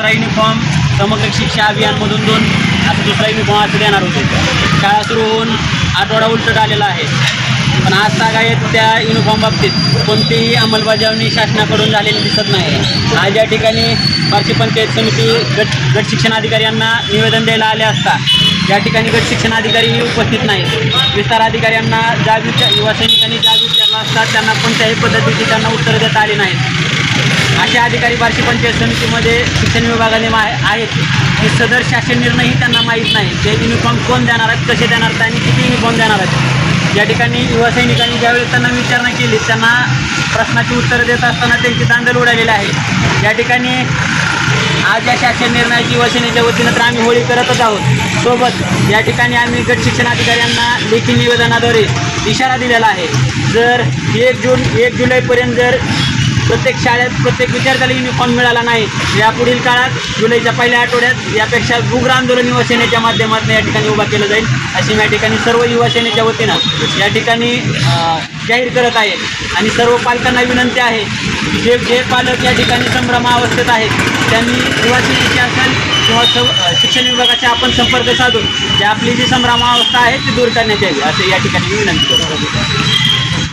दुसरा युनिफॉर्म समग्र शिक्षा अभियानमधून दोन. असं दुसरा युनिफॉर्म असं देणार होते. शाळा सुरू होऊन आठवडा उलटत आलेला आहे. पण आज तागायत त्या युनिफॉर्म बाबतीत. कोणतीही अंमलबजावणी शासनाकडून झालेली दिसत नाही. आज या ठिकाणी भारतीय पंचायत समिती गट गट शिक्षणाधिकारी यांना निवेदन द्यायला आले असता. या ठिकाणी गट शिक्षणाधिकारीही उपस्थित नाहीत विस्तार अधिकाऱ्यांना जाब विचार युवा सैनिकांनी जाब विचारला असता. त्यांना कोणत्याही पद्धतीची त्यांना उत्तरं देता आली नाहीत. असे अधिकारी बार्शी पंचायत समितीमध्ये शिक्षण विभागाने मा आहेत. की सदर शासन निर्णयही त्यांना माहीत नाही. ते युनिफॉर्म कोण देणार आहेत कसे देणार आहेत आणि किती युनिफॉर्म देणार आहेत? या ठिकाणी युवासैनिकांनी ज्यावेळेस त्यांना विचारणा केली त्यांना प्रश्नाची उत्तरं देत असताना त्यांची दांडल उडालेली आहे. या ठिकाणी आज या शासन निर्णयाची युवासेनेच्या वतीनं तर आम्ही होळी करतच आहोत. सोबत या ठिकाणी आम्ही गट शिक्षणाधिकाऱ्यांना लेखी निवेदनाद्वारे इशारा दिलेला आहे. जर एक जून एक जुलैपर्यंत जर प्रत्येक शाळेत प्रत्येक विद्यार्थ्याला युनिफॉर्म मिळाला नाही. यापुढील काळात जुलैच्या पहिल्या आठवड्यात यापेक्षा उग्र आंदोलन युवा सेनेच्या माध्यमातून या ठिकाणी उभा केलं जाईल. अशी या ठिकाणी सर्व युवा सेनेच्या वतीनं या ठिकाणी जाहीर करत आहे. आणि सर्व पालकांना विनंती आहे जे जे पालक या ठिकाणी संभ्रमावस्थेत आहेत त्यांनी युवासेनेची असेल किंवा शिक्षण विभागाचे आपण संपर्क साधून जे आपली जी संभ्रमावस्था आहे ती दूर करण्यात यावी असं या ठिकाणी विनंती करतो.